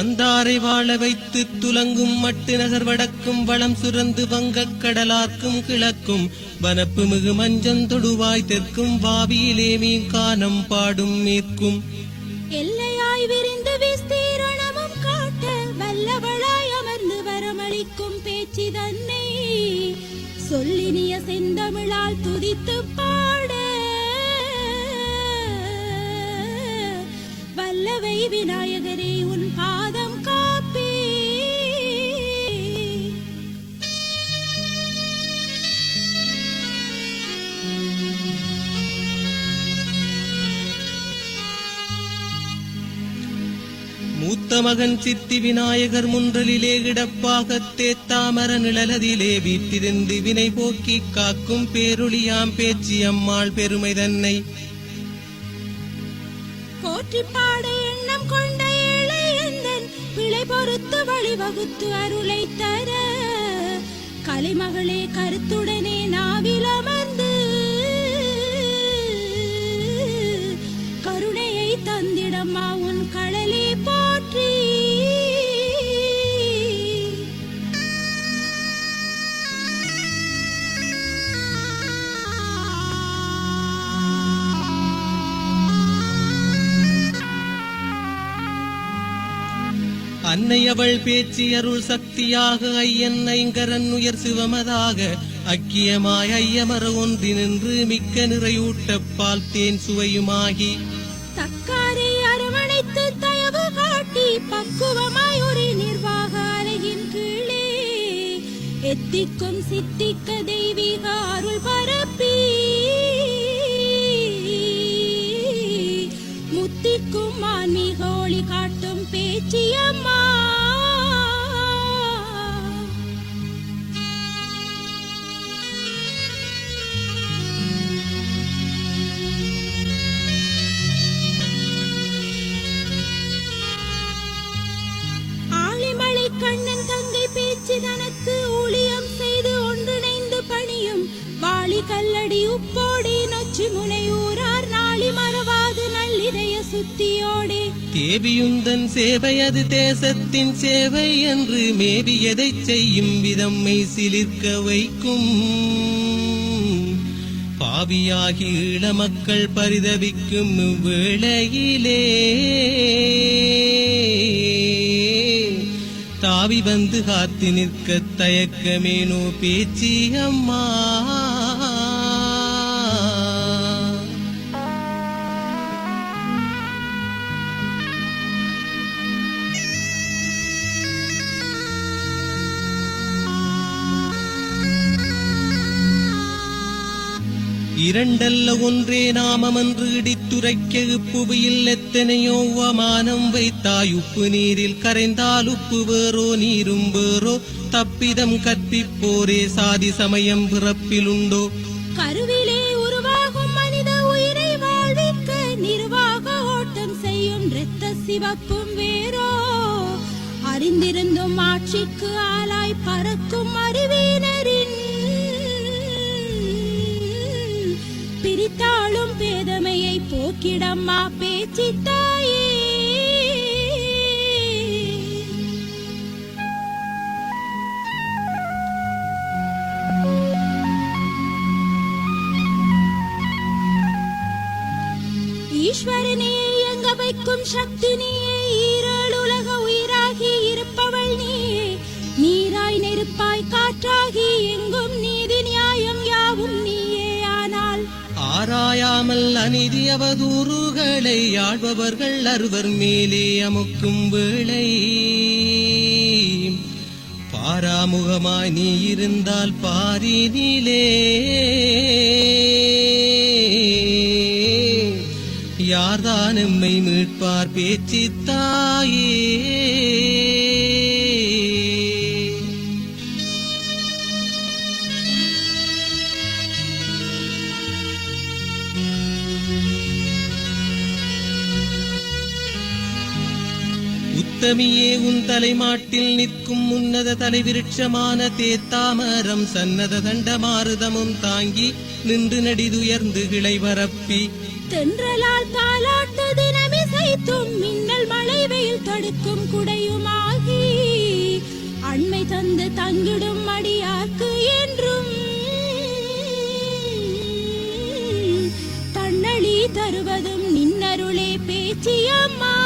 வந்தாரை வாழ வைத்து துலங்கும் மட்டு நகர் வடக்கும் வளம் சுரந்து வங்கக் கடலார்க்கும் கிழக்கும். வனப்பு மிகு மஞ்சந்தொடுவாய் தெற்கும் வாவியிலே மீன் கானம் பாடும் மேற்கும். எல்லையாய் விரிந்து விஸ்தீரணமும் காட்ட வல்லவளாய் அமர்ந்து வரமளிக்கும் பேச்சு தன்னை சொல்லினிய செந்தமிழால் துதித்து பாட வல்லவை விநாயகரே உன் பாதம் காப்பே. மூத்த மகன் சித்தி விநாயகர் முன்றலிலே கிடப்பாகத்தே தாமர நிழலதிலே வீட்டிருந்து வினை போக்கி காக்கும் பேருளியாம் பேச்சி அம்மாள் பெருமை தன்னை. போற்றி பாட எண்ணம் கொண்ட இளையந்தன் பிழை பொறுத்து வழிவகுத்து அருளை தர. கலைமகளே கருத்துடனே நாவில் அமர்ந்து என்னை அவள் பேச்சு அருள் சக்தியாக ஐயன் ஐங்கரன் உயர் சிவமதாக அக்கியமாய் ஐயமர ஒன்றி நின்று மிக்க நிறையூட்ட பால் தேன் சுவையுமாகி. தக்காரை அரவணைத்து தயவு காட்டி பக்குவமாய் ஒரு நிர்வாக அலையின் கீழே எத்திக்கும் சித்திக்க தெய்வீக முத்திக்கும் ஆன்மீக ஒளி காட்டும் பேச்சியம்மா? தேவியுந்தன் சேவை அது தேசத்தின் சேவை என்று மேவியதை செய்யும் விதம்மை சிலிர்க்க வைக்கும். பாவியாகி ஈழ மக்கள் பரிதவிக்கும் வேளையிலே தாவி வந்து காத்து நிற்க தயக்கமேனோ பேச்சி அம்மா. இரண்டல்ல ஒன்றே நாமமன்று இடித்துரைக்க இப்புவியில் எத்தனையோ அவமானம் வைத்தாய். உப்பு நீரில் கரைந்தால் உப்பு வேறோ நீரும் வேறோ. தப்பிதம் கற்பிப்போரே சாதி சமயம் பிறப்பிலுண்டோ கருவிலே உருவாகும் மனித உயிரை வாழ்விக்க நிர்வாக ஓட்டம் செய்யும் இரத்த சிவப்பும் வேறோ. அறிந்திருந்தும் ஆட்சிக்கு ஆளாய் பறக்கும் அறிவினரின் சிரித்தாளும் பேதமையை போக்கிடம்மா பேச்சி தாயே ஈஸ்வரனே எங்க வைக்கும் சக்தி நீயே ஈரேழு ஆராயாமல் அநீதி அவதூறுகளை ஆழ்பவர்கள் அறுவர் மேலே அமுக்கும் வேளை. பாராமுகமாய் நீ இருந்தால் பாரினிலே யார்தான் எம்மை மீட்பார் பேச்சு தாயே உத்தமியே உன் தலைமாட்டில் நிற்கும் உன்னத தலைவிருட்சமான தேத்தாமரம் சன்னத தண்டமாருதமும் தாங்கி நின்று நடிதுயர்ந்து கிளை பரப்பி. தென்றலால் தாலாட்டு தினமிசைத்தும் மின்னல் மழை வெயில் தடுக்கும் குடையுமாகி. அண்மை தந்து தங்கிடும் அடியார்க்கு என்றும் தன்னழி தருவதும் நின்னருளே பேச்சியம்மா.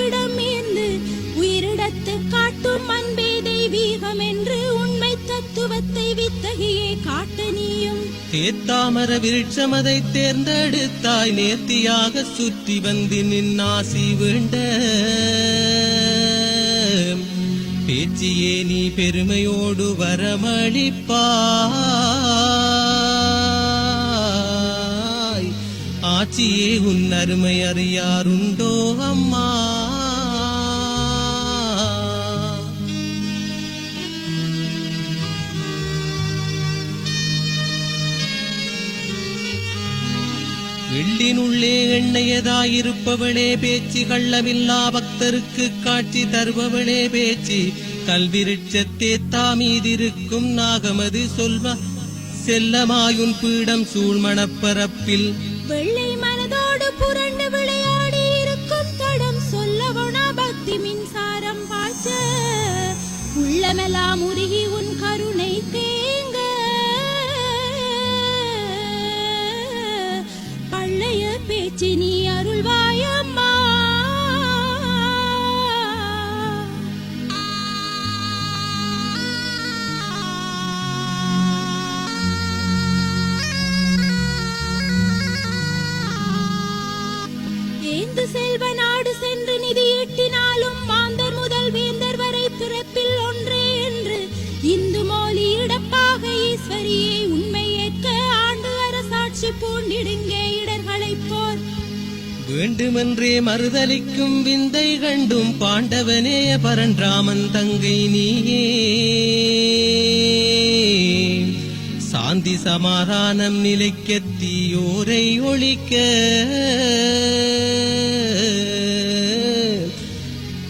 என்றுடைத்து தரிப்பிடம் உயிரிடத்து காட்டும் அன்பே தெய்வீகம் என்று உண்மை தத்துவத்தை வித்தகையே காட்ட நீயும். தேத்தாமர விருட்சமதை தேர்ந்தெடுத்தாய் நேர்த்தியாக சுற்றி வந்து நின் ஆசி வேண்ட. பேச்சியே நீ பெருமையோடு வரமளிப்பாய். ஆட்சியே உன் அருமை அறியாருண்டோ அம்மா. எள்ளினுள்ளே எண்ணையதாயிருப்பவளே பேச்சு கள்ளமில்லா பக்தருக்கு காட்சி தருபவளே பேச்சு. கல்விருட்சத்தே தாமீதிருக்கும் நாகமது சொல்வ செல்லமாயுன் பீடம் சூழ்மணப்பரப்பில். வெள்ளை மனதோடு புரண்டு விளையாடி இருக்கும் தடம் சொல்லவனா பக்தி மின்சாரம் பாய்ச்ச. உள்ளமெல்லாம் உருகி உன் பேச்சு நீ அருள்வாயம்மா. ஏந்து செல்வ நாடு சென்று நிதி எட்டினாலும் மாந்தர் முதல் வேந்தர் வரை பிறப்பில் ஒன்றே என்று இந்து மோலி இடப்பாக ஈஸ்வரியே உண்மை ஏற்க ஆண்டு அரசாட்சி பூண்டிடுங்க வேண்டுமென்றே மறுதலிக்கும் விந்தை கண்டும் பாண்டவனே பரன்ராமன் தங்கை நீயே. சாந்தி சமாதானம் நிலைக்க தீயோரை ஒழிக்க.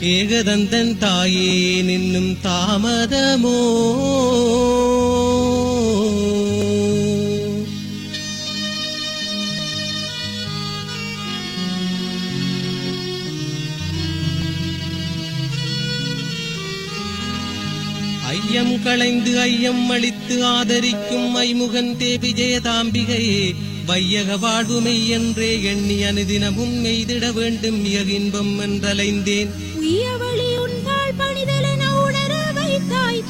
ஏகதந்தன் தாயே நின்னும் தாமதமோ. களைந்து ஐயம் அளித்து ஆதரிக்கும் ஐமுகன் தேவி ஜெயதாம்பிகையே வையக வாழ்வுமை என்றே எண்ணி அனுதினமும் மெய்திட வேண்டும் இயகின்பம் என்றலைந்தேன்.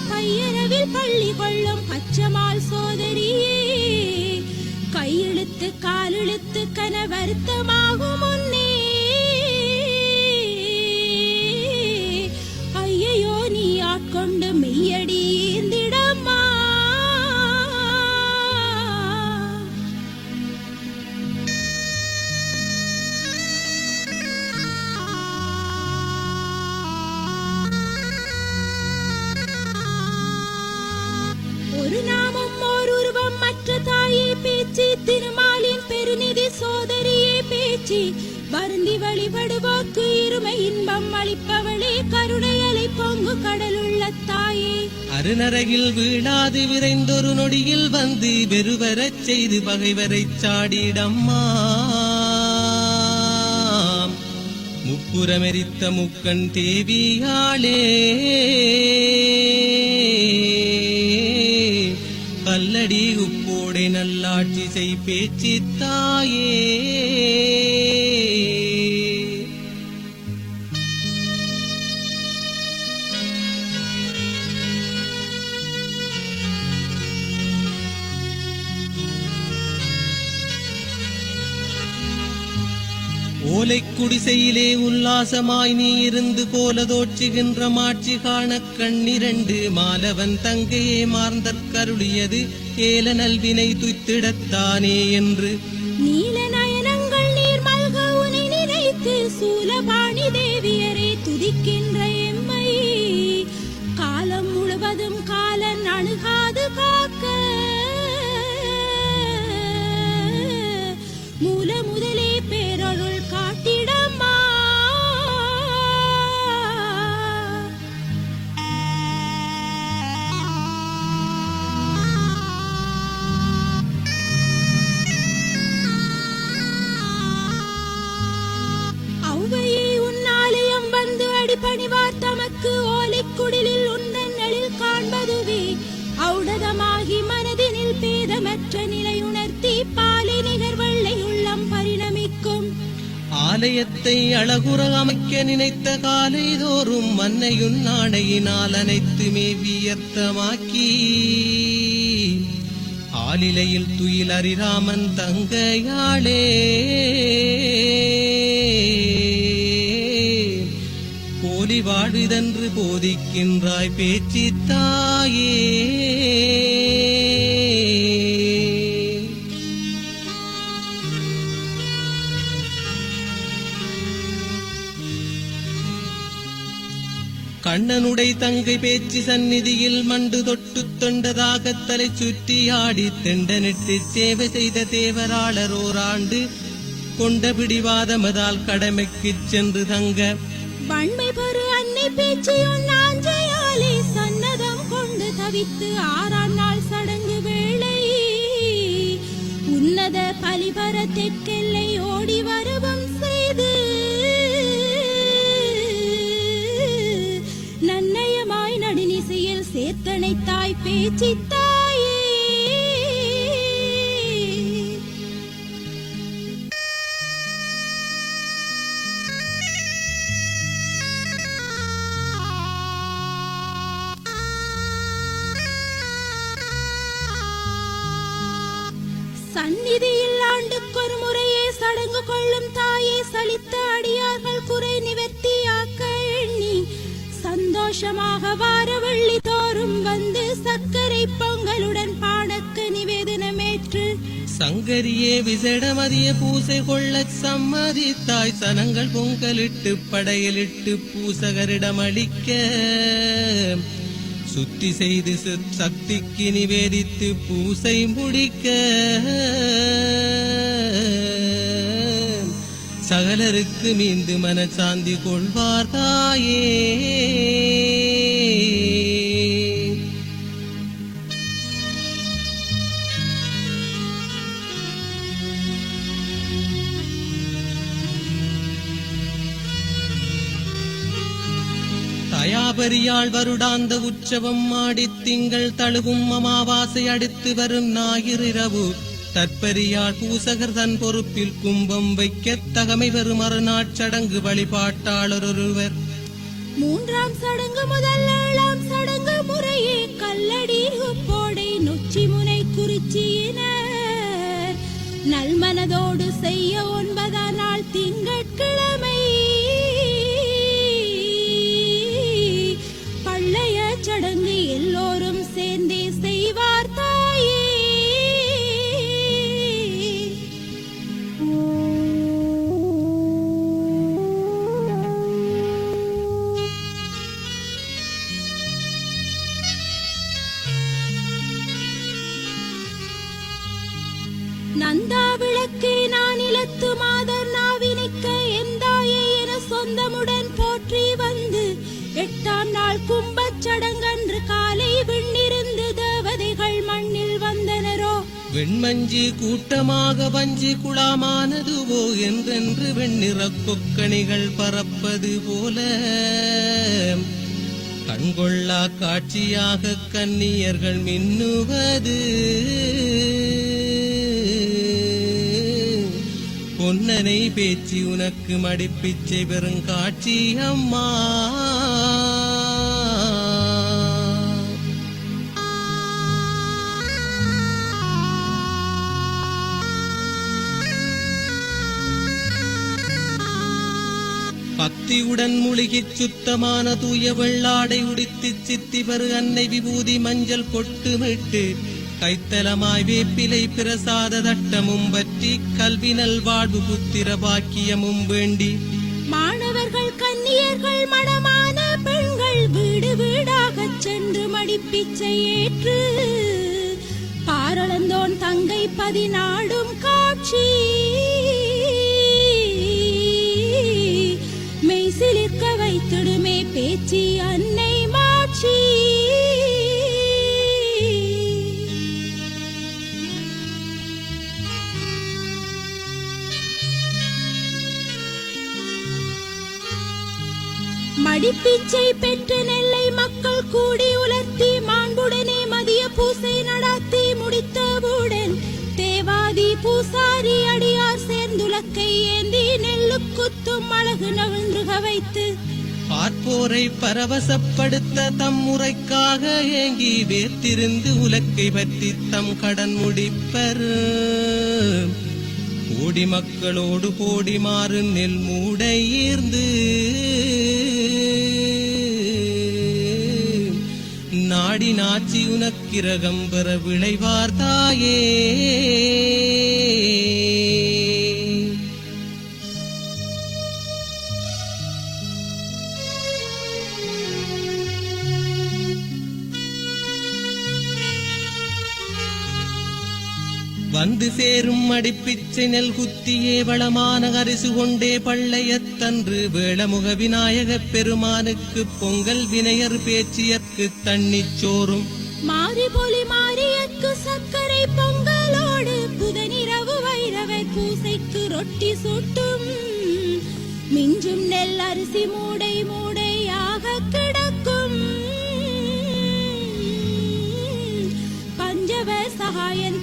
பையரவில் பள்ளி கொள்ளும் பச்சமால் சோதரியே. கையெழுத்து காலெழுத்து கன வருத்தமாகும் முன்னே. பேச்சு வருந்தி வழிபடுவோக்கு இருமை இன்பம் அளிப்பவளே கருணையலை பொங்கு கடலுள்ள தாயே. அருணரகில் வீணாது விரைந்தொரு நொடியில் வந்து வெறுவரச் செய்து பகைவரை சாடிடம்மா. முப்புறமெரித்த முக்கண் தேவியாளே. கல்லடி உப்போடை நல்லாட்சி செய் பேச்சு தாயே ஓலை குடிசையிலே உல்லாசமாய் நீ இருந்து கோலதோற்றுகின்ற மாட்சி காண கண்ணிரண்டு மாலவன் தங்கையே மார்ந்தற் கருளியது ஏல நல்வினை துய்த்திடத்தானே என்று. நீல நயனங்கள் நீர் மல்க உனை நிறைத்து சூலபாணி ஆலயத்தை அழகுற அமைக்க நினைத்த காலை தோறும் மன்னையும் நாணையினால் அனைத்துமே வியத்தமாக்கி ஆலிலையில் துயில் அரிராமன் தங்கையாளே. போலி வாழ்விதன்று போதிக்கின்றாய் பேச்சு தாயே கண்ணனுடை தங்கை பேச்சு சந்நிதியில் மண்டு தொட்டு தொண்டதாக தலை சுற்றி ஆடி தெண்டனிட்டு சேவை செய்த தேவராளர் ஓராண்டு கொண்ட பிடிவாதமதால் கடமைக்குச் சென்று தங்க. வன்மை பெரு அன்னை பேச்சு சன்னதம் கொண்டு தவித்து ஆறாம் நாள் சடங்கு வேளை. உன்னத பலிபர தெற்கெல்லை ஓடி வரும் தாய் பேச்சு தாயே சந்நிதியில் ஆண்டுக்கொரு முறையே சடங்கு கொள்ளும் தாயே சலித்த அடியார்கள் குறை நிவர்த்தியாக்க எண்ணி சந்தோஷமாக வார வெள்ளி வந்து சர்க்கரை பொங்கலுடன் பாடக்கு நிவேதனமேற்று. சங்கரியே விசடமதிய பூசை கொள்ளச் சம்மதித்தாய். சனங்கள் பொங்கலிட்டு படையலிட்டு பூசகரிடம் அளிக்க. சுத்தி செய்து சக்திக்கு நிவேதித்து பூசை முடிக்க. சகலருக்கு மீந்து மனசாந்தி கொள்வார் தாயே. தயாபரியாள் வருடாந்த உற்சவம் ஆடித் திங்கள் தழுவும் அமாவாசை அடுத்து வரும் ஞாயிறிரவு தற்பரியாள் பூசகர் தன் பொறுப்பில் கும்பம் வைக்க தகமை வரும் மறுநாட்சடங்கு வழிபாட்டாளர் ஒருவர். மூன்றாம் சடங்கு முதல் ஏழாம் சடங்கு முறையே கல்லடி உப்போடை நொச்சி முனை குறிச்சியினர். நல்மனதோடு செய்ய ஒன்பதாம் நாள் திங்கட்கிழமை வெண்மஞ்சி கூட்டமாக வஞ்சி குழாமானதுவோ என்றென்று வெண்ணிற கொக்கணிகள் பறப்பது போல. கண்கொள்ளா காட்சியாக கன்னியர்கள் மின்னுவது. பொன்னனை பேச்சு உனக்கு மடிப்பிச்சை பெருங்காட்சி அம்மா. பக்தியுடன் முழுகிச் சுத்தமான தூய வெள்ளாடை உடித்துச் சித்திபரு அன்னை விபூதி மஞ்சள் கொட்டுமிட்டு கைத்தலமாய் வேப்பிலை பிரசாத தட்டமும் பற்றி கல்வி நல்வாழ்வு புத்திர பாக்கியமும் வேண்டி மாணவர்கள் கன்னியர்கள் மணமான பெண்கள் வீடு வீடாகச் சென்று மடிப்பிச்சை ஏற்று பாரளந்தோன் தங்கை பதினாடும் காட்சி. பிச்சை பெற்ற நெல்லை மக்கள் கூடி உலர்த்தி மாண்புடனே மதிய பூசை நடாத்தி முடித்தவுடன் தேவாதி பூசாரி அடியார் சேர்ந்துலக்கை ஏந்தி நெல்லு குத்தும் அழகு நவிழ்ந்துக வைத்து. பார்ப்போரை பரவசப்படுத்த தம் முறைக்காக ஏங்கி வேர்த்திருந்து உலக்கை பற்றி தம் கடன் முடிப்பர். ஓடி மக்களோடு போடி மாறு நெல் மூடை ஈர்ந்து நாடி நாச்சி உனக்கிரகம் பெற விளைவார் தாயே. வந்து சேரும் அடிப்பிச்சை நெல் குத்தியே வளமான அரிசு கொண்டே பள்ளையத்தன்று வேளமுக விநாயக பெருமானுக்கு பொங்கல் வினையர் பேச்சியற்கு தண்ணிச் சோறும். மாறி பொலி மாரியக்கு சர்க்கரை பொங்கலோடு புதனிரவு வைரவை பூசைக்கு ரொட்டி சுட்டும். மிஞ்சும் நெல் அரிசி மூடை மூடையாக கிடக்கும். பஞ்சவ சகாயன்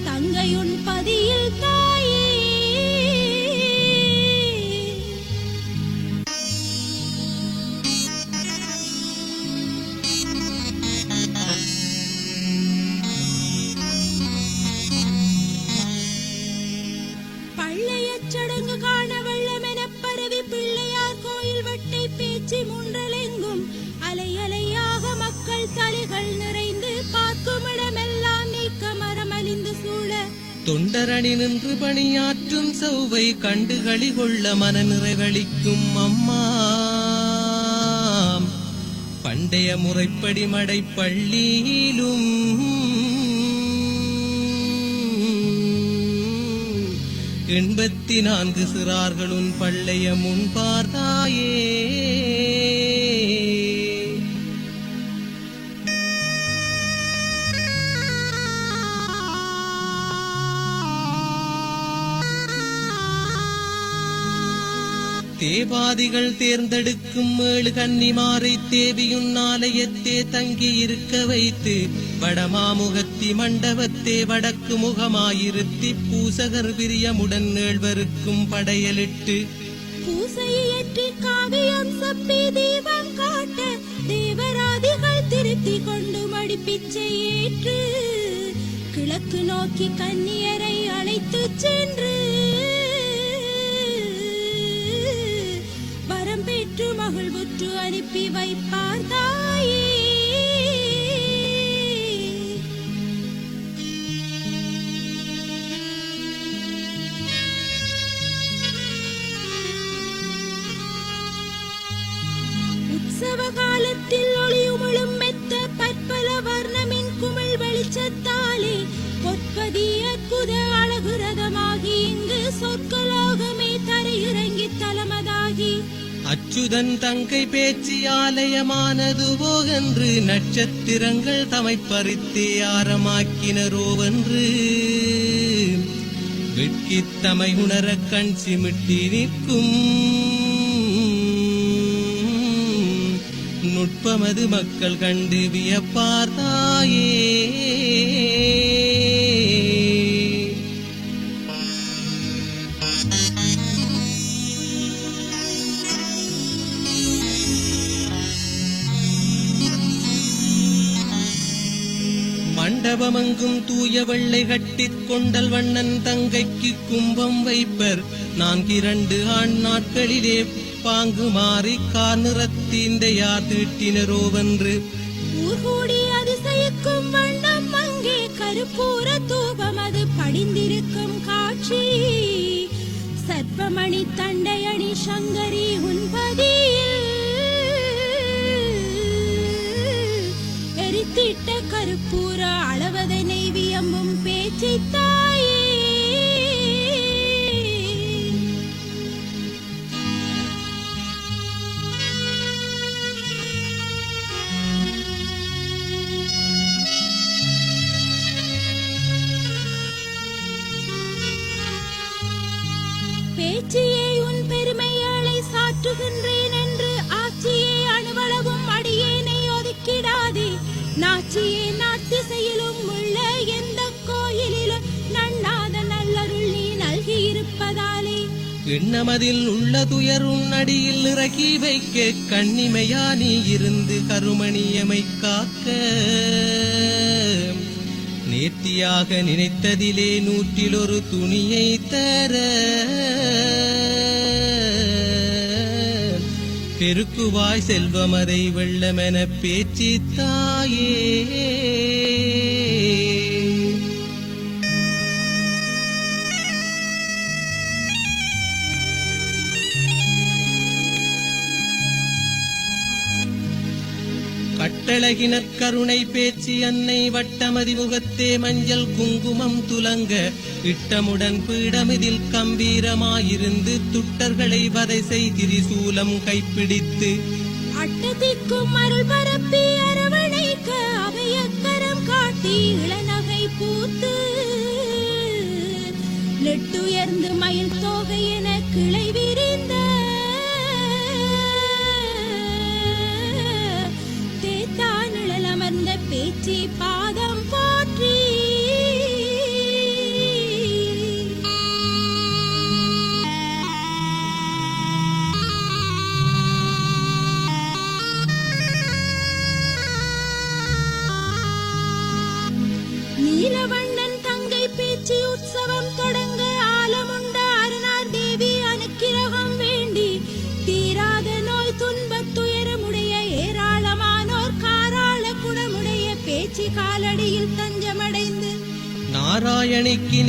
தொண்டரணி நின்று பணியாற்றும் சௌவை கண்டுகளி கொள்ள மன நிறைவளிக்கும் அம்மா. பண்டைய முறைப்படி மடை பள்ளியிலும் எண்பத்தி நான்கு சிறார்களுன் பள்ளைய முன்பார்தாயே தேவாதிகள் தேர்ந்தெடுக்கும் ஏழு கன்னிமாரை தேவியுன் ஆலயத்தே தங்கி இருக்க வைத்து வடமாமுகத்தி மண்டபத்தே வடக்கு முகமாயிருத்தி பூசகர் பிரியமுடன் ஏழ்வருக்கும் படையலிட்டு பூசையற்றி காவியம் சப்பி தீபம் காட்ட தேவராதிகள் திருத்தி கொண்டு மடிப்பிச்சை ஏற்று கிழக்கு நோக்கி கன்னியரை அழைத்து சென்று பெற்று மகிழ்வுற்று அனுப்பி வைப்பார் தாயே. உற்சவ காலத்தில் ஒளியுமிழும் மெத்த பற்பல வர்ணமின் குமிழ் வெளிச்சத்தாலே பொற்பதிய குத அழகு ரதமாகி இங்கு சொற்கலோகமே தரையிறங்கி அச்சுதன் தங்கை பேச்சு ஆலயமானதுவோ என்று நட்சத்திரங்கள் தமை பறித்தே ஆரமாக்கினரோவென்று வெட்கித் தமை உணரக் கண் சிமிட்டி நிற்கும். நுட்பமது மக்கள் கண்டு வியப்பார்த்தாயே மண்டபமங்கும் தூய வெள்ளை கட்டிக் கொண்டல் வண்ணன் தங்கைக்கு கும்பம் வைப்பர். நான்கிரண்டு ஆண் நாட்களிலே பாங்கு மாறி கார்நிறத்தீந்த யார் தீட்டினரோவென்று ஊர் கூடி அதிசயிக்கும் வண்ணம் அங்கே கருப்பூர தூபம் அது படிந்திருக்கும் காட்சி. சர்ப்பமணி தண்டையணி சங்கரி உன்பதியில் இட்ட கருப்பூர அளவதை நெய்வியம்பும் பேச்சை தாயே பேச்சியே உன் பெருமையாளை சாற்றுகின்ற விண்ணமதில் உள்ள துயரும் நடியில் இறக்கி வைக்க கண்ணிமையா நீ இருந்து கருமணியமை காக்க. நேர்த்தியாக நினைத்ததிலே நூற்றில் ஒரு துணியை தர. பெருக்குவாய் செல்வமதை வெள்ளமென பேச்சு தாயே கட்டழகினர் கருணை பேச்சு அன்னை வட்டமதி முகத்தே மஞ்சள் குங்குமம் துலங்க இட்டமுடன் பீடமிதில் கம்பீரமாயிருந்து துட்டர்களை வதை செய்திரி சூலம் கைப்பிடித்து. அட்டதிக்கும் அருள் பரப்பி அரவணைக்க அவையக்கரம் காட்டி இளநகை பூத்து. நெட்டுயர்ந்து மயில் தோகை என கிளை விரிந்த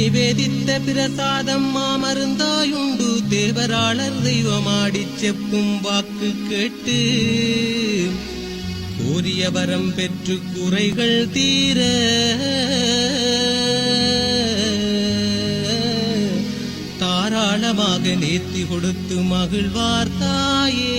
நிவேதித்த பிரசாதம் மாமருந்தாயுண்டு. தேவராளர் தெய்வமாடி செப்பும் வாக்கு கேட்டு கூறிய வரம் பெற்று குறைகள் தீர தாராளமாக நேர்த்தி கொடுத்து மகிழ்வார்த்தாயே